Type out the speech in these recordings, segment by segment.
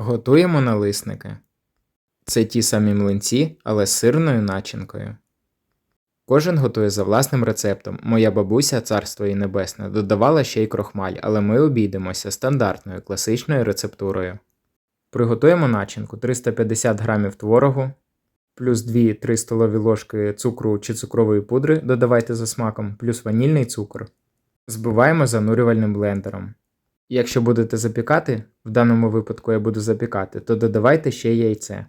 Готуємо налисники. Це ті самі млинці, але з сирною начинкою. Кожен готує за власним рецептом. Моя бабуся, царство їй небесне, додавала ще й крохмаль, але ми обійдемося стандартною класичною рецептурою. Приготуємо начинку 350 г творогу, плюс 2-3 столові ложки цукру чи цукрової пудри додавайте за смаком, плюс ванільний цукор. Збиваємо занурювальним блендером. Якщо будете запікати, в даному випадку я буду запікати, то додавайте ще яйце.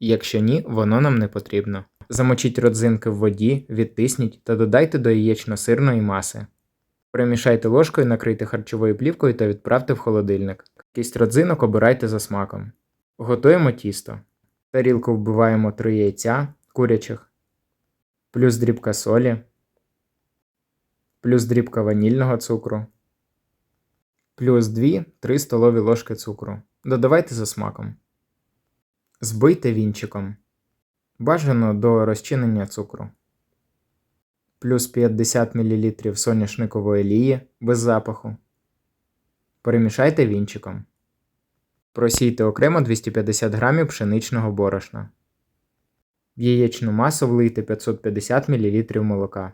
Якщо ні, воно нам не потрібно. Замочіть родзинки в воді, відтисніть та додайте до яєчно-сирної маси. Перемішайте ложкою, накрийте харчовою плівкою та відправте в холодильник. Кість родзинок обирайте за смаком. Готуємо тісто. В тарілку вбиваємо 3 яйця курячих, плюс дрібка солі, плюс дрібка ванільного цукру, плюс 2-3 столові ложки цукру. Додавайте за смаком. Збийте вінчиком. Бажано до розчинення цукру. Плюс 50 мл соняшникової олії без запаху. Перемішайте вінчиком. Просійте окремо 250 г пшеничного борошна. В яєчну масу влийте 550 мл молока.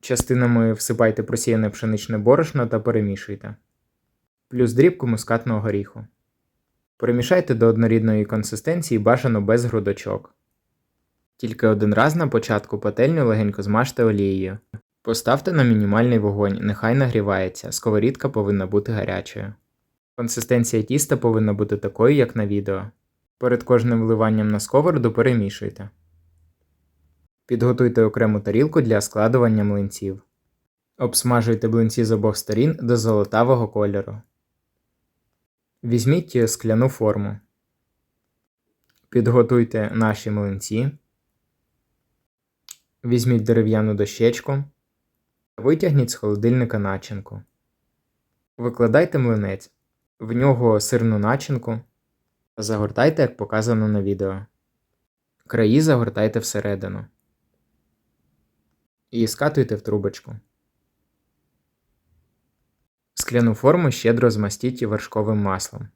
Частинами всипайте просіяне пшеничне борошно та перемішуйте. Плюс дрібку мускатного горіху. Перемішайте до однорідної консистенції бажано без грудочок. Тільки один раз на початку пательню легенько змажте олією. Поставте на мінімальний вогонь, нехай нагрівається, сковорідка повинна бути гарячою. Консистенція тіста повинна бути такою, як на відео. Перед кожним вливанням на сковороду перемішуйте. Підготуйте окрему тарілку для складування млинців. Обсмажуйте блинці з обох сторін до золотавого кольору. Візьміть скляну форму. Підготуйте наші млинці. Візьміть дерев'яну дощечку. Витягніть з холодильника начинку. Викладайте млинець. В нього сирну начинку. Загортайте, як показано на відео. Краї загортайте всередину. І скатуйте в трубочку. Скляну форму щедро змастіть вершковим маслом.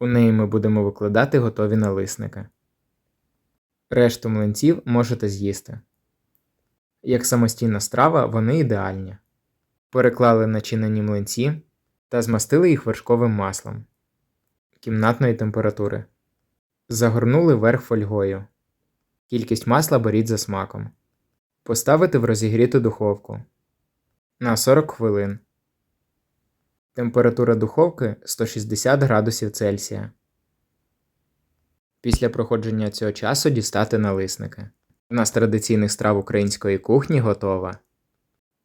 У неї ми будемо викладати готові налисники. Решту млинців можете з'їсти. Як самостійна страва, вони ідеальні. Переклали начинені млинці та змастили їх вершковим маслом кімнатної температури. Загорнули верх фольгою. Кількість масла беріть за смаком. Поставити в розігріту духовку на 40 хвилин. Температура духовки 160 градусів Цельсія. Після проходження цього часу дістати налисники. У нас традиційних страв української кухні готова.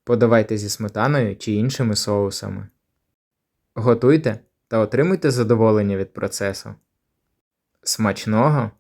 Подавайте зі сметаною чи іншими соусами. Готуйте та отримуйте задоволення від процесу. Смачного!